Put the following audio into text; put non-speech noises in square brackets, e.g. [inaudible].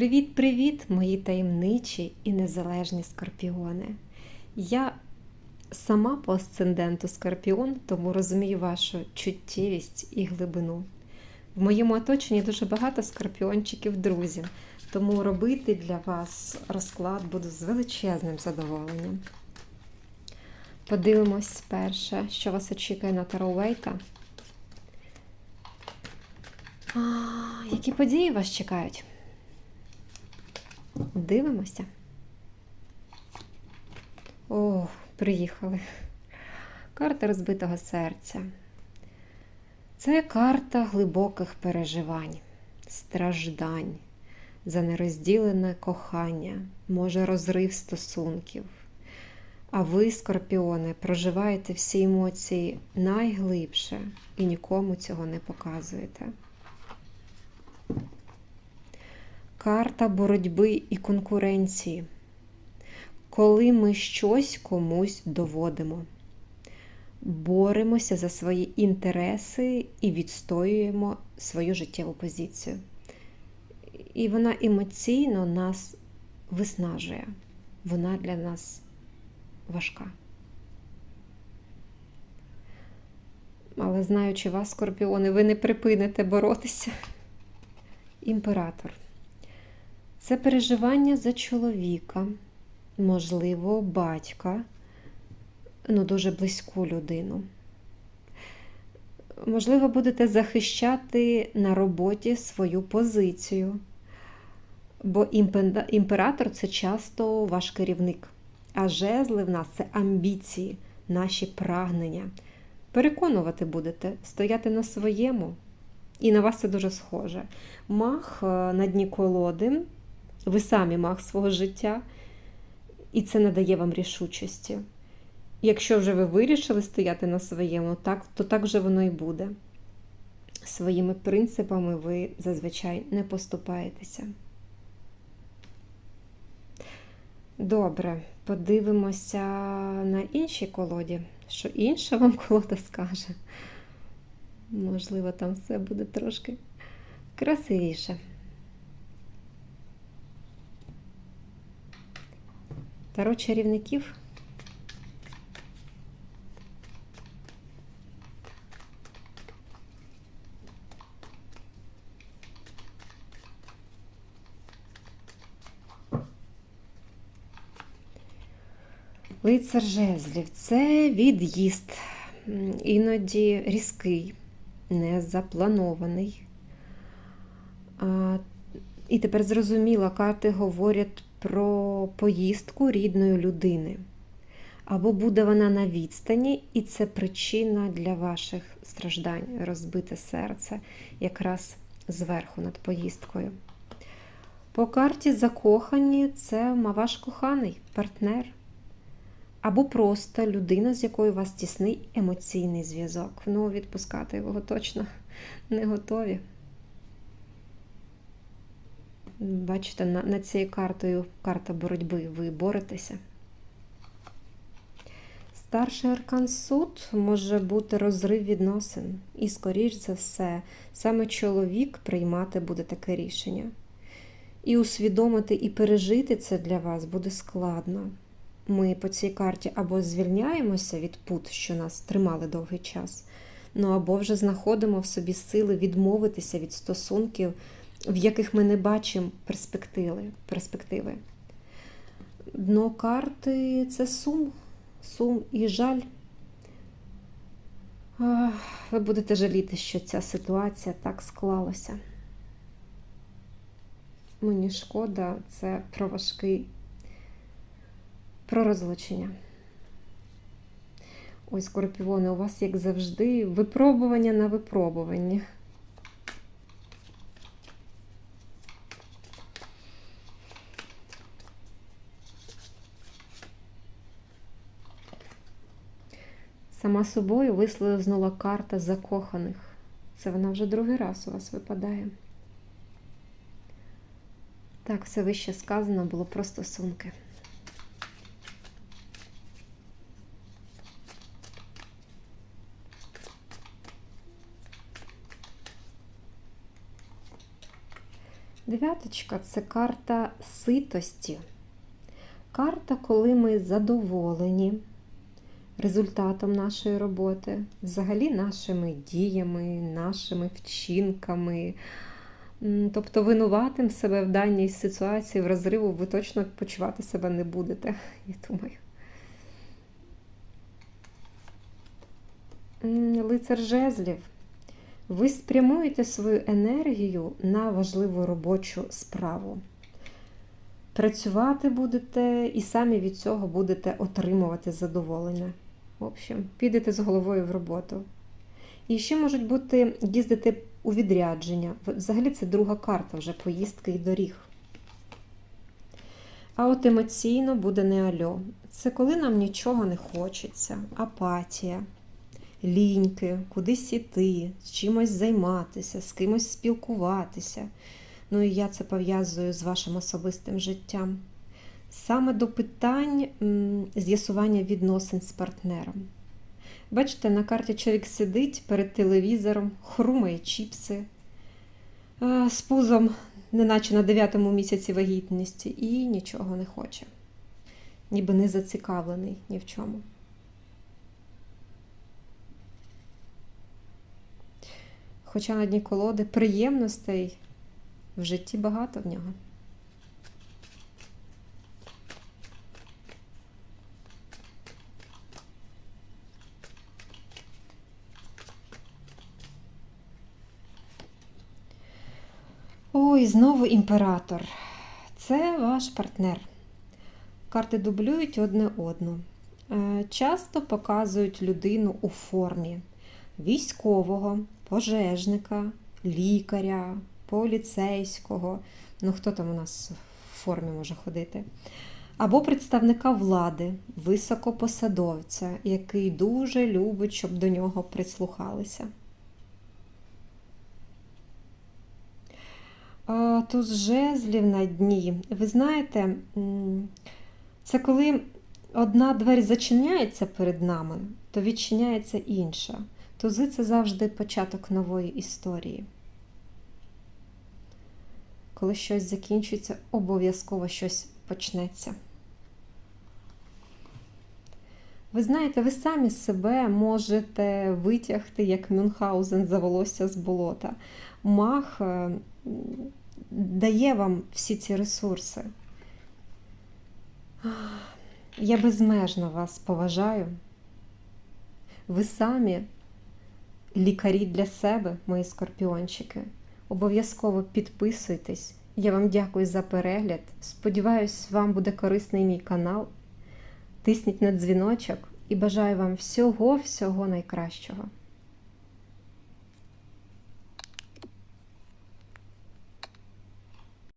Привіт-привіт, мої таємничі і незалежні скорпіони. Я сама по асценденту скорпіон, тому розумію вашу чуттєвість і глибину. В моєму оточенні дуже багато скорпіончиків друзів, тому робити для вас розклад буду з величезним задоволенням. Подивимось перше, що вас очікує на Таро які події вас чекають? Дивимося. О, приїхали. Карта розбитого серця. Це карта глибоких переживань, страждань, за нерозділене кохання, може розрив стосунків. А ви, скорпіони, проживаєте всі емоції найглибше і нікому цього не показуєте. Карта боротьби і конкуренції. Коли ми щось комусь доводимо, боремося за свої інтереси і відстоюємо свою життєву позицію. І вона емоційно нас виснажує. Вона для нас важка. Але знаючи вас, скорпіони, ви не припините боротися. Імператор. Це переживання за чоловіка, можливо, батька, ну, дуже близьку людину. Можливо, будете захищати на роботі свою позицію, бо імператор це часто ваш керівник. А жезли в нас це амбіції, наші прагнення. Переконувати будете, стояти на своєму. І на вас це дуже схоже. Мах е, на дні колоди, ви самі мах свого життя, і це надає вам рішучості. Якщо вже ви вирішили стояти на своєму, так, то так вже воно і буде. Своїми принципами ви зазвичай не поступаєтеся. Добре, подивимося на іншій колоді, що інша вам колода скаже. Можливо, там все буде трошки красивіше. Таро чарівників. Лицар жезлів це від'їзд, іноді різкий, незапланований. І тепер зрозуміло, карти говорять про поїздку рідної людини. Або буде вона на відстані, і це причина для ваших страждань, розбите серце якраз зверху над поїздкою. По карті закохані це ваш коханий партнер. Або просто людина, з якою у вас тісний емоційний зв'язок. Ну, відпускати його точно не готові. Бачите, на, на цією картою карта боротьби ви боретеся. Старший аркан суд може бути розрив відносин. І, скоріш за все, саме чоловік приймати буде таке рішення. І усвідомити і пережити це для вас буде складно. Ми по цій карті або звільняємося від пут, що нас тримали довгий час, ну або вже знаходимо в собі сили відмовитися від стосунків в яких ми не бачимо перспективи. перспективи. Дно карти це сум, сум і жаль. Ви будете жаліти, що ця ситуація так склалася. Мені шкода, це про важкий, про розлучення. Ой, скорпіони, у вас, як завжди, випробування на випробування. Сама собою вислизнула карта закоханих. Це вона вже другий раз у вас випадає. Так, все вище сказано було про стосунки. Дев'яточка це карта ситості. Карта, коли ми задоволені результатом нашої роботи, взагалі нашими діями, нашими вчинками. Тобто винуватим себе в даній ситуації в розриву ви точно почувати себе не будете, [laughs] я думаю. Лицар жезлів. Ви спрямуєте свою енергію на важливу робочу справу. Працювати будете і самі від цього будете отримувати задоволення. В общем, підете з головою в роботу. І ще можуть бути їздити у відрядження. Взагалі це друга карта вже поїздки і доріг. А от емоційно буде не альо. Це коли нам нічого не хочеться, апатія, ліньки, кудись іти, з чимось займатися, з кимось спілкуватися. Ну і я це пов'язую з вашим особистим життям. Саме до питань з'ясування відносин з партнером. Бачите, на карті чоловік сидить перед телевізором, хрумає чіпси з пузом, неначе на 9 місяці вагітності, і нічого не хоче. Ніби не зацікавлений ні в чому. Хоча на дні колоди приємностей в житті багато в нього. Ой, знову імператор. Це ваш партнер. Карти дублюють одне одну. Е, Часто показують людину у формі військового, пожежника, лікаря, поліцейського. Ну, хто там у нас в формі може ходити? Або представника влади, високопосадовця, який дуже любить, щоб до нього прислухалися. Туз жезлів на дні. Ви знаєте, це коли одна двері зачиняється перед нами, то відчиняється інша. Тузи це завжди початок нової історії. Коли щось закінчується, обов'язково щось почнеться. Ви знаєте, ви самі себе можете витягти, як Мюнхгаузен за волосся з болота. Мах е, дає вам всі ці ресурси. Я безмежно вас поважаю. Ви самі лікарі для себе, мої скорпіончики. Обов'язково підписуйтесь. Я вам дякую за перегляд. Сподіваюсь, вам буде корисний мій канал. Тисніть на дзвіночок і бажаю вам всього-всього найкращого.